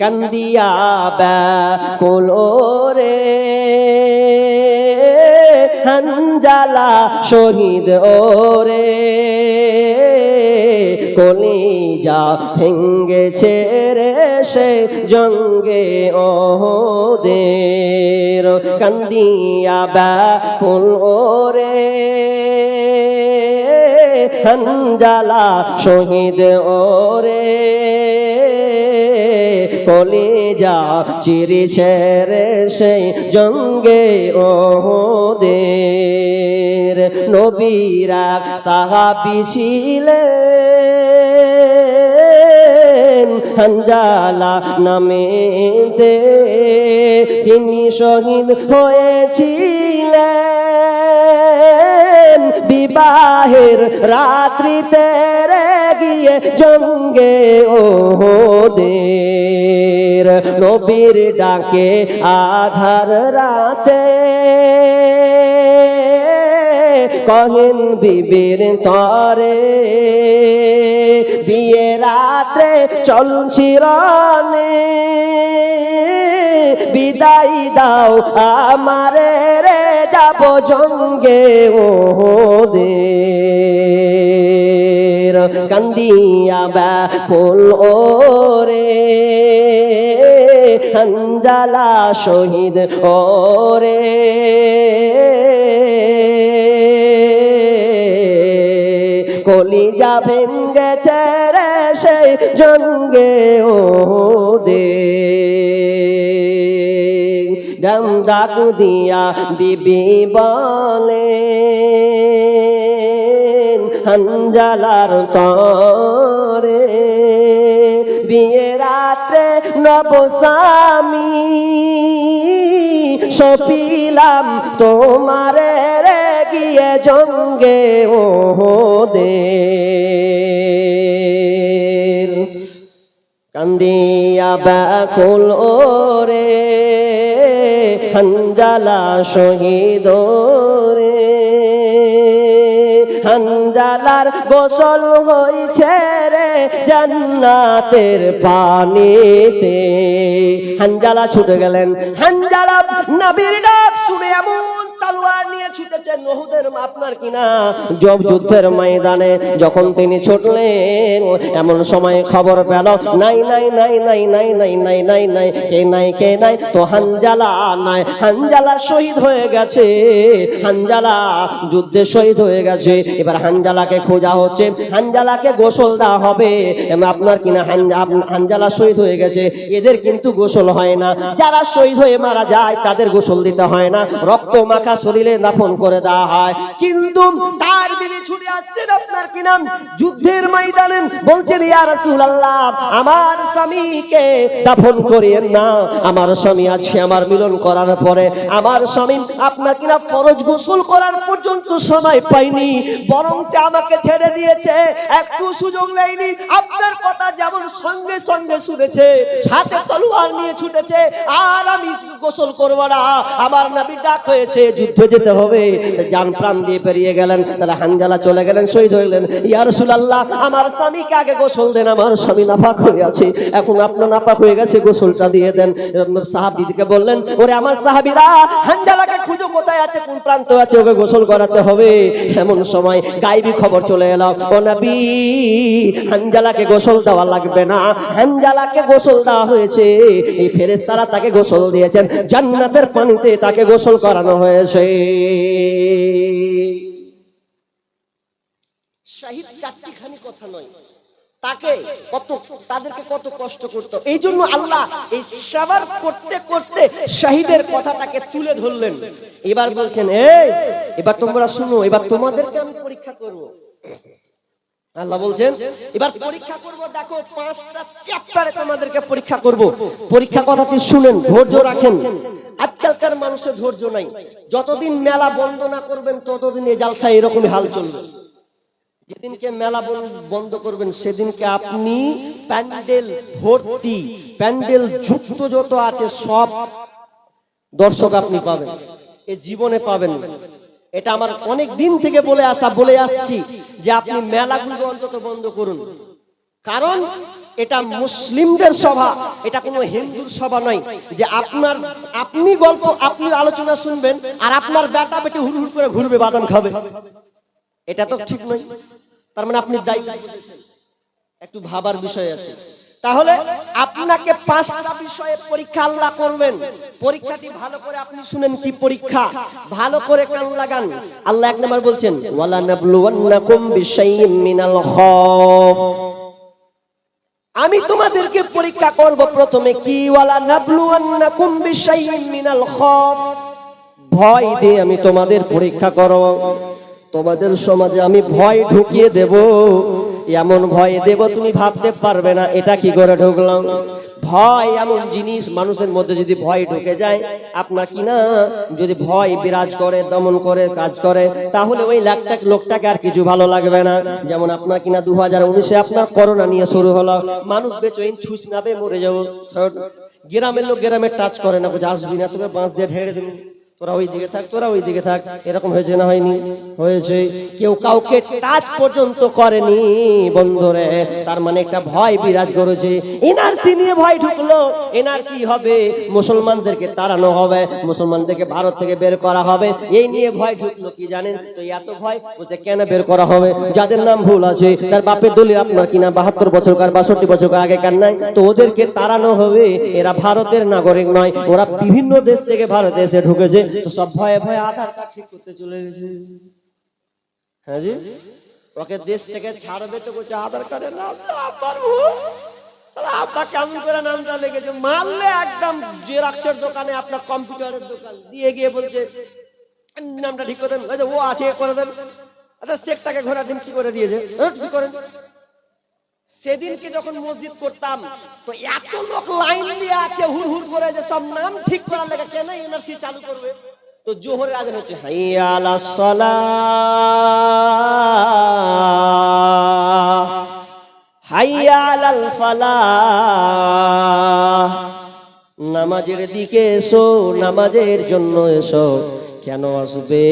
কান্দিয়া ব্যাকুলরে হানজালা শহীদ ওরে। কলিজা ভেঙ্গেছে রে সে জঙ্গে ওদের কান্দিয়া ব্যাকুল ওরে। হানজালা শহীদ ওরে। কলিজা চিরিছে রে সেই জঙ্গে ওদের নবীরা সাহাবি ছিলেন হানজালা নামে দে। তিনি শহীদ হয়েছিলেন। বিবাহের রাত্রিতে রে গিয়ে জঙ্গে ওদের নবীর ডাকে আধার রাতে। কহেন বিবির তরে। বিয়ে রাত্রে চলছি রানে বিদায় দাও আমারে রে, যাব জঙ্গে ওদের কান্দিয়া ব্যাকুল ওরে, হানজালা শহীদ ওরে। কলি যাবেন গেছে রে সেই জঙ্গে ও দে ডাম ডাক দিয়া দিবি বলে, হানজালার তরে। বিয়ে রাত্রে নবসামী, সপিলাম তোমারে গিয়ে জঙ্গে ও দে কান্দিয়া ব্যাকুল ওরে, হানজালা শহীদ রে হানজালার গোসল হইছে রে জান্নাতের পানিতে। হানজালা ছুটে গেলেন। হানজালা নবীর ডাক শুনে এমন তালোয়ার নিয়ে ছুটেছেন নহদের আপনার কিনা? জব যুদ্ধের ময়দানে যখন তিনি ছুটলেন, এমন সময় খবর পেল, নাই নাই নাই নাই নাই নাই নাই নাই নাই, কে নাই কে নাই, তো হানজালা নাই। হানজালা শহীদ হয়ে গেছে, হানজালা যুদ্ধে শহীদ হয়ে গেছে। এবার হানজালাকে খোঁজা হচ্ছে, হানজালাকে গোসল দেওয়া হবে। আপনার কিনা হানজালা শহীদ হয়ে গেছে? এদের কিন্তু গোসল হয় না। যারা শহীদ হয়ে মারা যায়, তাদের গোসল দিতে হয় না। রক্ত মাখা শরীরে দাফন করে দেওয়া হয়। কিন্তু তার বিবি ছুটে আসছেন আপনার কি নাম? যুদ্ধের ময়দানে বলছেন, ইয়া রাসূলুল্লাহ, আমার স্বামীকে দাফন করিয়েন না। আমার স্বামী আছে, আমার মিলন করার পরে আমার স্বামী আপনার কিনা ফরজ গোসল করার পর্যন্ত সময় পাইনি বরং তে আমাকে ছেড়ে দিয়েছে। একটু সুযোগ নেয়নি আপনার কথা যেমন সঙ্গে সঙ্গে শুনেছে হাতে তলোয়ার নিয়ে ছুটেছে, আর আমি গোসল করব না। আমার নাবি ডাক হয়েছে, যুদ্ধ যেতে হবে জান প্রাণ দিয়ে পেরিয়ে গেলেন, তাহলে হানজালা চলে গেলেন, শহীদ হইলেন ইয়া রাসূলুল্লাহ, আমার স্বামীকে আগে গোসল দেন, আমার স্বামী নাপাক হয়ে আছে। এখন আপনার নাপাক হয়ে গেছে, গোসলটা দিয়ে দেন। সাহাবীদেরকে বললেন, ওরে আমার সাহাবীরা, হানজালাকে খুঁজো, কোথায় আছে, কোন প্রান্ত আছে, ওকে গোসল করাতে হবে? এমন সময় গাইবি খবর চলে এলো, ও নবী, হানজালাকে গোসল দেওয়া লাগবে না। হানজালাকে গোসল দেওয়া হয়েছে। এই ফেরেশতারা তাকে গোসল দিয়েছেন। জান্নাতের পানিতে তাকে গোসল করানো হয়েছে। শাহিদ চারটিখানি কথা নয়। তাকে কত তাদেরকে কত কষ্ট করতো। এই জন্য আল্লাহ এই সাবার করতে করতে শাহিদের কথাটাকে তুলে ধরলেন। এবার বলছেন, এই, এবার তোমরা শুনো, এবার তোমাদেরকে আমি পরীক্ষা করব। আল্লাহ বলছেন, এবার পরীক্ষা করব, দেখো পাঁচটা চ্যাপ্টারে তোমাদেরকে পরীক্ষা করব। পরীক্ষা কথাটি শুনেন, ধৈর্য রাখেন। আজকালকার মানুষের ধৈর্য নাই। যতদিন মেলা বন্ধ না করবেন, ততদিন এই জালসা এরকমই হাল চলবে। যেদিনকে মেলা বন- বন্ধ করবেন, সেদিনকে আপনি প্যান্ডেল ভর্তি, প্যান্ডেল যুক্ত যত আছে সব দর্শক আপনি পাবেন। এ জীবনে পাবেন না। এটা আমার অনেক দিন থেকে বলে আসা, বলে আসছি যে আপনি মেলাগুলো অন্তত বন্ধ করুন। কারণ এটা মুসলিমদের সভা, এটা কোনো হিন্দুর সভা নয় যে আপনার, আপনি গল্প, আপনি আলোচনা শুনবেন আর আপনার বেটা বেটি হুড় হুড় করে ঘুরবে, বাদাম খাবে। এটা তো ঠিক নয়। তার মানে আপনি দায়ী। একটু ভাবার বিষয় আছে। তাহলে আপনাকে পাঁচটা বিষয়ে পরীক্ষা আল্লাহ করবেন। পরীক্ষাটি ভালো করে আপনি শুনেন কি পরীক্ষা। ভালো করে কান লাগান। আল্লাহ এক নম্বর বলছেন, ওয়ালা নাবলুওয়ান্নাকুম বিশাইইম মিনাল খাউফ। আমি তোমাদেরকে পরীক্ষা করব প্রথমে কি, ওয়ালা নাবলুওয়ান্নাকুম বিশাইইম মিনাল খাউফ? ভয় দিয়ে আমি তোমাদের পরীক্ষা করব। তোমাদের সমাজে আমি ভয় ঢুকিয়ে দেব। এমন ভয় দেব তুমি ভাবতে পারবে না, এটা কি করে ঢুকলাম? ভয় এমন জিনিস মানুষের মধ্যে যদি ভয় ঢুকে যায়, আপনার কি না? যদি ভয় বিরাজ করে, দমন করে, কাজ করে, তাহলে ওই লাখটা লোকটাকে আর কিছু ভালো লাগবে না। যেমন আপনার কিনা দু হাজার উনিশে আপনার করোনা নিয়ে শুরু হলো। মানুষ বেচইন ছুস নাবে মরে যাব। গ্রামের লোক গ্রামের টাচ করে না, বলছে, আসবি না তুমি বাঁশ দিয়ে ঢেড়ে দিবি। তোরা ওই দিকে থাক, তোরা ওই দিকে থাক। এরকম হয়েছে না হয়নি? হয়েছে। কেউ কাউকে টাচ পর্যন্ত করেনি, বন্ধুরে। তার মানে একটা ভয় বিরাজ করেছে। এনআরসি নিয়ে ভয় ঢুকলো। এনআরসি হবে, মুসলমানদেরকে তাড়ানো হবে, মুসলমানদেরকে ভারত থেকে বের করা হবে। এই নিয়ে ভয় ঢুকলো কি জানেন? তো এত ভয়, বলছে কেন বের করা হবে? যাদের নাম ভুল আছে, তার বাপের দলিল আপনার কিনা? বাহাত্তর বছরকার বাষট্টি বছরকার আগেকার নাই? তো ওদেরকে তাড়ানো হবে। এরা ভারতের নাগরিক নয়। ওরা বিভিন্ন দেশ থেকে ভারতে এসে ঢুকেছে। তো সব ভয়ে ভয়ে আধার কার্ড ঠিক করতে চলে গেছে। হ্যাঁ জি। ওকে দেশ থেকে ছাড়বে তো বলছে আধার কার্ডের নাম তো ভুল। শালা কেমন করে নামটা লেগেছে? মারলে একদম জেরক্সের দোকানে আপনার কম্পিউটারের দোকান। দিয়ে গিয়ে বলছে নামটা ঠিক করে দেন। ও আছে করে দেন। আচ্ছা শেখটাকে ঘোরা দিন কি করে দিয়েছে? এ, করেন। সেদিনকে যখন মসজিদ করতাম, তো এত লোক লাইন দিয়ে আছে হুর হুর করে যে সব নাম ঠিক করার লেগে কেন এনআরসি চালু করবে? তো জোহরের আজান হচ্ছে হাইয়া আলা সালাহ হাইয়া আলাল ফালাহ নামাজের দিকে এসো, নামাজের জন্য এসো। কেন আসবে?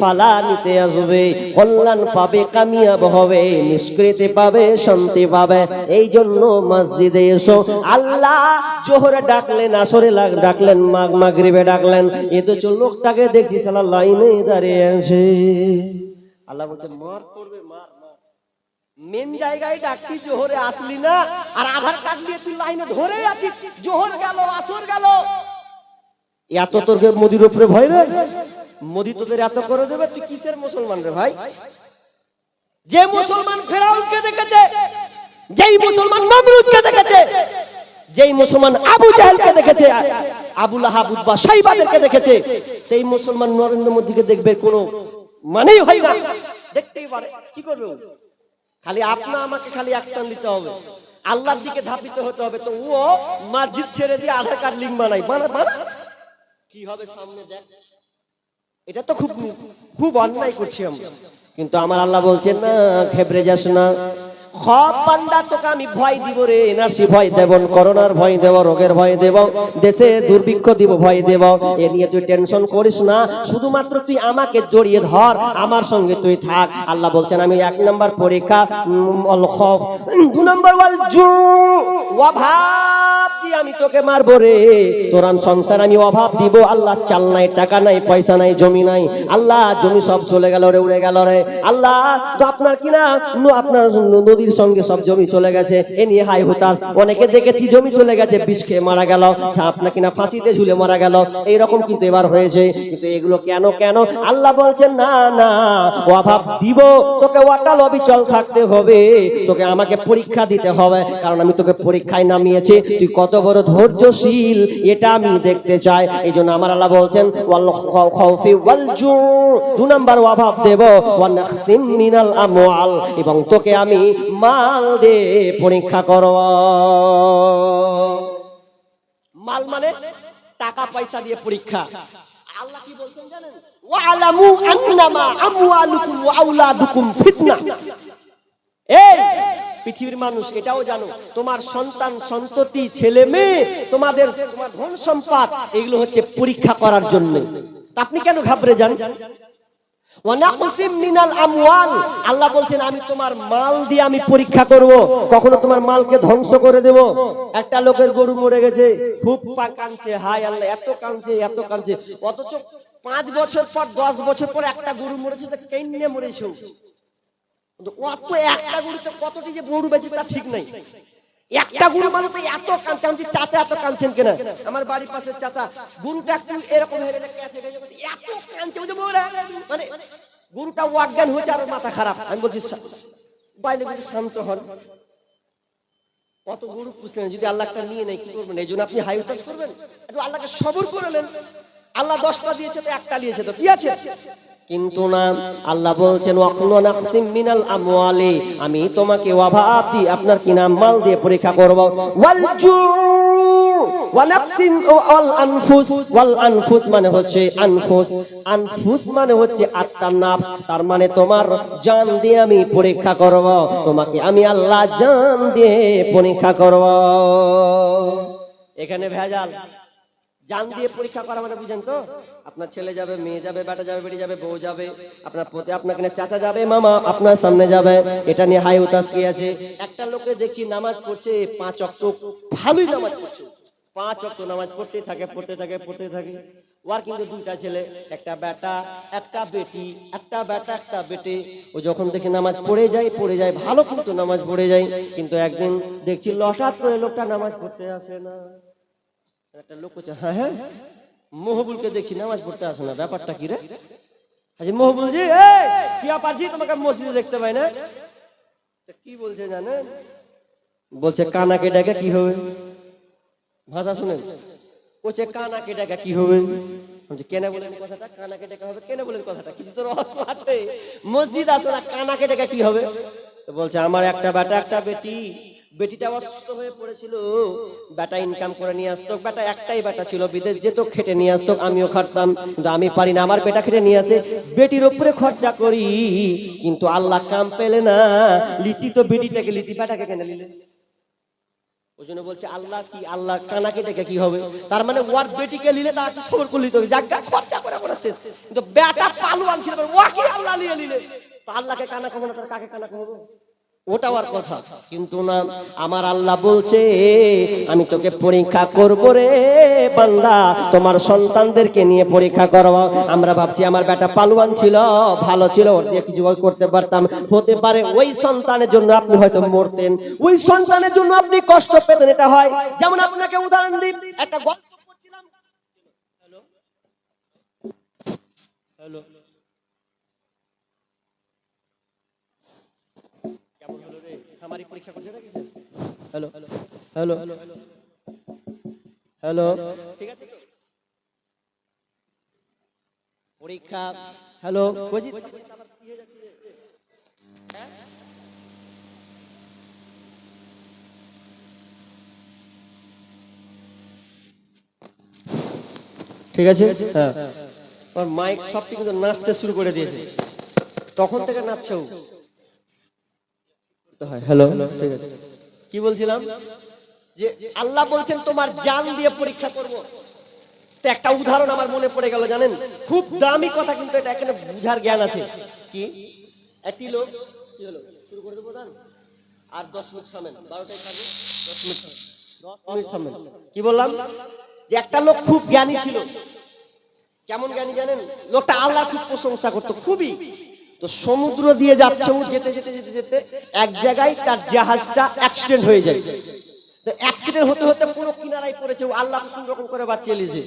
ফালা নিতে আসবে, কল্যাণ পাবে, কামিয়াব হবে, নিষ্কৃতি পাবে, শান্তি পাবে। এই জন্য মসজিদে এসো। আল্লাহ জোহরে ডাকলেন, আসরে ডাকলেন, মাগ মাগরিবে ডাকলেন। এ তো চল লোকটাকে দেখছি সালা লাইনে দাঁড়িয়ে আছে। আল্লাহ বলছে, মার করবে মার মেন জায়গায় ডাকছি, জোহরে আসলি না, আর আধার কার্ড নিয়ে তুই লাইনে ধরে আছিস। জোহর গেল, আসর গেল। এত তোর মোদির উপরে ভয় রে মোদি তোদের এত করে দেবে, তুই কিসের মুসলমান রে ভাই? যে মুসলমান ফেরাউনকে দেখেছে, যেই মুসলমান নমরুদকে দেখেছে, যেই মুসলমান আবু জাহেলকে দেখেছে, আবু লাহাব উদ্বা সাইবাদেরকে দেখেছে, সেই মুসলমান নরেন্দ্র মোদীকে দেখবে কোনো মানেই হয় না। দেখতেই পারে, কি করবে? খালি আপনা আমাকে খালি অ্যাকশন দিতে হবে। আল্লাহর দিকে ধাপিত হতে হবে, তো ও মসজিদ ছেড়ে দিয়ে আধার কার্ড লিঙ্ক বানাই বানা বানা? কি হবে সামনে দেখ। এটা তো খুব খুব অন্যায় করছি আমরা। কিন্তু আমার আল্লাহ বলছেন, না, ঘেবড়ে যাস না। আমি রোগের ভয় দেশে দুর্ভিক্ষ দিব, ভয় দেব। এ নিয়ে তুই টেনশন করিস না, শুধুমাত্র তুই আমাকে জড়িয়ে ধর, আমার সঙ্গে তুই থাক। আল্লাহ বলছেন, আমি এক নম্বর পরীক্ষা ওয়াল আমি তোকে মারবো রে? সংসার, আমি অভাব দিব। আল্লাহ চাল নাই, টাকা নাই, পয়সা নাই, জমি নাই। আল্লাহ, জমি সব চলে গেল রে, উড়ে গেল রে। আল্লাহ, তো আপনার কিনা ন- আপনার নদীর সঙ্গে সব জমি চলে গেছে। এ নিয়ে হাই অনেকে দেখেছি জমি চলে গেছে, বিষ খেয়ে মারা গেল। আপনার কিনা ফাঁসিতে ঝুলে মারা গেল? এইরকম কিন্তু এবার হয়েছে। কিন্তু এগুলো কেন কেন? আল্লাহ বলছেন, না না, অভাব দিব। তোকে ওয়াটাল অবিচল থাকতে হবে। তোকে আমাকে পরীক্ষা দিতে হবে। কারণ আমি তোকে পরীক্ষায় নামিয়েছি। তুই কত বড় ধৈর্যশীল, এটা আমি দেখতে চাই। এই জন্য আমার আল্লাহ বলছেন দু নাম্বার অভাব দেব মিনাল আমওয়াল এবং তোকে আমি মাল দে পরীক্ষা করব। মাল মানে টাকা পয়সা দিয়ে পরীক্ষা। আল্লাহ কি বলছেন জানেন? ওয়ালামু আন্নামা আমওয়ালুকুম ওয়া আওলাদুকুম ফিতনা এই পৃথিবীর মানুষ এটাও জানো, তোমার সন্তান, সন্ততি, ছেলে মেয়ে, তোমাদের ধন সম্পদ, এগুলো হচ্ছে পরীক্ষা করার জন্য। আপনি কেন ঘাবড়ে যান? আল্লাহ বলছেন, আমি তোমার মাল দিয়ে আমি পরীক্ষা করব, কখনো তোমার মালকে ধ্বংস করে দেব। একটা লোকের গরু মরে গেছে, খুব কাঁদছে আল্লাহ, এত কাঁদছে এত কাঁদছে। অথচ পাঁচ বছর পর, দশ বছর পর একটা গরু মরেছে, তা কেন্নে মরেছে অত একটা গরুতে কতটি যে গরু তার ঠিক নাই। একটা গরু মানে তো এত কাঁদছে আমি চাচা এত কাঁদছেন কেন? আমার বাড়ির পাশের চাচা গরুটা একটু এরকম বলছে, এত কাঁদছে মানে গরুটা হয়েছে আর মাথা খারাপ। আমি বলছি "শা- বাইরে শান্ত হন। কত গরু পুষলেন যদি আল্লাহটা নিয়ে নেয় কি করবেন? এই জন্য আপনি হাই উতাস করবেন? একটু আল্লাহকে সবর করে নেন। আল্লাহ দশটা দিয়েছে তো একটা দিয়েছে তো কি আছে? কিন্তু না। আল্লাহ বলছেন মিনাল আমওয়ালি। আমি তোমাকে অভাব দিয়ে আপনার কি নাম? মাল দিয়ে পরীক্ষা করব। মানে হচ্ছে আনফুস। আনফুস মানে হচ্ছে আত্মার নাফস। তার মানে তোমার জান দিয়ে আমি পরীক্ষা করব। তোমাকে আমি আল্লাহ জান দিয়ে পরীক্ষা করব। এখানে ভেজাল। জান দিয়ে পরীক্ষা করা মানে বুঝেন তো? আপনার ছেলে যাবে, মেয়ে যাবে, বেটা যাবে, বেটি যাবে, বউ যাবে, আপনার পতি, আপনাকে চাচা যাবে, মামা আপনার সামনে যাবে, এটা নিয়ে হাই উতাস কি আছে? একটা লোকে দেখছি নামাজ পড়ছে, পাঁচ অক্ট ভালোই নামাজ পড়ছে। পাঁচ অক্ট নামাজ পড়তে থাকে পড়তে থাকে পড়তে থাকে। ওর কিন্তু দুইটা ছেলে, একটা বেটা, একটা বেটি, একটা বেটা, একটা বেটে। ও যখন দেখি নামাজ পড়ে যায় পড়ে যায়, ভালো কিন্তু নামাজ পড়ে যায়, কিন্তু একদিন দেখছি লটাত করে লোকটা নামাজ পড়তে আসে না। একটা লোক বলছে হ্যাঁ হ্যাঁ মহবুলকে দেখছি, নামাজ পড়তে আসে না, ব্যাপারটা কি রে? আচ্ছা মহবুল জি ব্যাপার জি? তোমাকে মসজিদে দেখতে পাই না। কি বলছে জানেন? বলছে, কানাকে ডাকে কি হবে? ভাষা শুনেন। বলছে, কানাকে ডাকা কি হবে? বলছে, কেন বলেন কথাটা? কানাকে ডাকা হবে? কেন বলেন কথাটা? কিছু তো রহস্য আছে। মসজিদ আসে না, কানাকে ডাকা কি হবে? বলছে, আমার একটা বেটা, একটা বেটি বেটিটা অসুস্থ হয়ে পড়েছিল, বেটা ইনকাম করে নিয়ে আসতো, বেটা একটাই বেটা ছিল, বিদেশ যেত, খেটে নিয়ে আসতো, আমিও খাটতাম, কিন্তু আমি পারি না, আমার বেটা খেটে নিয়ে আসে, বেটির উপরে খরচা করি, কিন্তু আল্লাহ কাম পেলে না, লিতি তো বেটিটাকে, লিতি বেটাকে কেন নিলে? ওই জন্য বলছে, আল্লাহ কি আল্লাহ কানাকে ডেকে কি হবে? তার মানে ওয়ার বেটিকে নিলে তার একটু সবর করলি তো জায়গা খরচা করে শেষ। কিন্তু বেটা পালুয়ান ছিল ওয়াকে আল্লাহ নিলে। তো আল্লাহকে কানা কমো না তার কাকে কানা কমবো ওটাও আর কথা। কিন্তু না, আমার আল্লাহ বলছে, আমি তোকে পরীক্ষা করব রে বান্দা, তোমার সন্তানদেরকে নিয়ে পরীক্ষা করব আমরা ভাবছি আমার বেটা পালুয়ান ছিল, ভালো ছিল, ওর দিয়ে কিছু করতে পারতাম। হতে পারে ওই সন্তানের জন্য আপনি হয়তো মরতেন। ওই সন্তানের জন্য আপনি কষ্ট পেতেন, এটা হয়। যেমন আপনাকে উদাহরণ দিই, একটা গল্প করছিলাম। হ্যালো। হ্যালো। পরীক্ষা করছে। হ্যালো হ্যালো হ্যালো হ্যালো ঠিক আছে পরীক্ষা হ্যালো কজি ঠিক আছে? হ্যাঁ। ওর মাইক সব কিন্তু নাচতে শুরু করে দিয়েছে। তখন থেকে নাচছে ও। হ্যালো ঠিক আছে। কি বলছিলাম? যে আল্লাহ বলছেন তোমার জান দিয়ে পরীক্ষা করব। তো একটা উদাহরণ আমার মনে পড়ে গেল জানেন? খুব দামি কথা কিন্তু এটা এখানে বুঝার জ্ঞান আছে। কি? একটি লোক কি হলো? শুরু করে দেবো আর দশ মিনিট থামেন। বারোটায় দশ মিনিট দশ মিনিট থামেন। কি বললাম? যে একটা লোক খুব জ্ঞানী ছিল। কেমন জ্ঞানী জানেন? লোকটা আল্লাহ খুব প্রশংসা করতো খুবই। তো সমুদ্র দিয়ে যাচ্ছে ও যেতে যেতে যেতে যেতে, এক জায়গায় তার জাহাজটা অ্যাক্সিডেন্ট হয়ে যায়। তো অ্যাক্সিডেন্ট হতে হতে পুরো কিনারায় পড়েছে ও, আল্লাহ রকম করে বাঁচিয়ে লিছে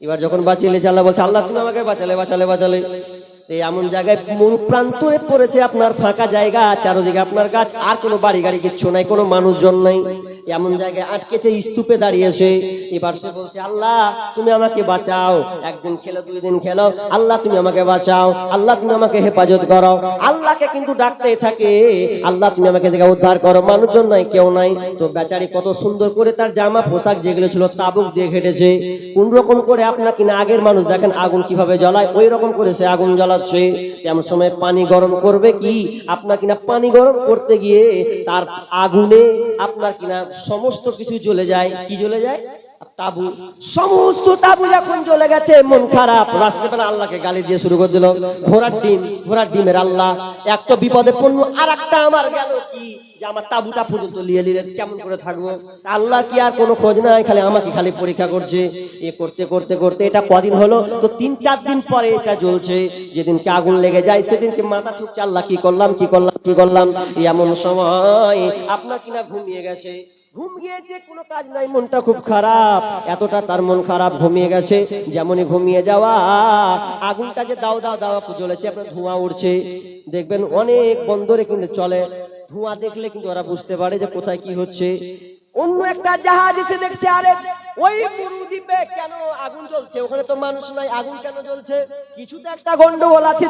এবার যখন বাঁচিয়ে লিছে আল্লাহ বলছে, আল্লাহ, তুমি আমাকে বাঁচালে বাঁচালে বাঁচালে। এই এমন জায়গায় মরু প্রান্তরে পড়েছে আপনার ফাঁকা জায়গা, চারোদিকে আপনার গাছ, আর কোনো বাড়ি গাড়ি কিচ্ছু নাই, কোনো মানুষজন নাই। এমন জায়গায় আটকেছে স্তূপে দাঁড়িয়েছে, এবার সে বলছে, আল্লাহ, তুমি আমাকে বাঁচাও। একদিন খেলো দুই দিন খেলো। আল্লাহ, তুমি আমাকে বাঁচাও। আল্লাহ, তুমি আমাকে হেফাজত করো। আল্লাহকে কিন্তু ডাকতে থাকে। আল্লাহ, তুমি আমাকে থেকে উদ্ধার করো। মানুষজন নাই, কেউ নাই। তো বেচারি কত সুন্দর করে তার জামা, পোশাক যেগুলো ছিল, তাবুক দিয়ে ঘেটেছে। কোন রকম করে আপনার কিনা আগের মানুষ দেখেন আগুন কীভাবে জ্বলায় ওই রকম করে সে আগুন জ্বালাচ্ছে এমন সময় পানি গরম করবে কি? আপনার কিনা পানি গরম করতে গিয়ে তার আগুনে আপনার কিনা সমস্ত কিছু জ্বলে যায়। কি জ্বলে যায়? তাবু। সমস্ত তাবু যখন চলে গেছে মন খারাপ। রাস্তাটা আল্লাহকে গালি দিয়ে শুরু করে দিল ঘোড়ার ডিম ঘোড়ার ডিমের আল্লাহ এক তো বিপদে আর একটা আমার গেল কি? যে আমার তাবুটা পর্যন্ত লিয়ে নিলে কেমন করে থাকব? আল্লাহ কি আর কোনো খোঁজ নাই খালি আমাকে খালি পরীক্ষা করছে। এ করতে করতে করতে এটা কদিন হলো? তো তিন চার দিন পরে এটা জ্বলছে। যেদিনকে আগুন লেগে যায় সেদিনকে মাথা ঠুকছে আল্লাহ কি করলাম কি করলাম কি করলাম? এমন সময় আপনার কিনা ঘুমিয়ে গেছে। ঘুম গিয়েছে কোনো কাজ নাই মনটা খুব খারাপ। এতটা তার মন খারাপ ঘুমিয়ে গেছে, যেমনই ঘুমিয়ে যাওয়া। আগুনটা যে দাও দাও দাও জ্বলেছে আপনার ধোঁয়া উঠছে দেখবেন অনেক বন্দরে কিন্তু চলে। ধোঁয়া দেখলে কিন্তু ওরা বুঝতে পারে যে কোথায় কি হচ্ছে। অন্য একটা জাহাজ এসে দেখছে, আরে ওই দ্বীপে কেন আগুন জ্বলছে? ওখানে তো মানুষ নাই, আগুন কেন জ্বলছে? কিছু তো একটা গন্ডগোল আছে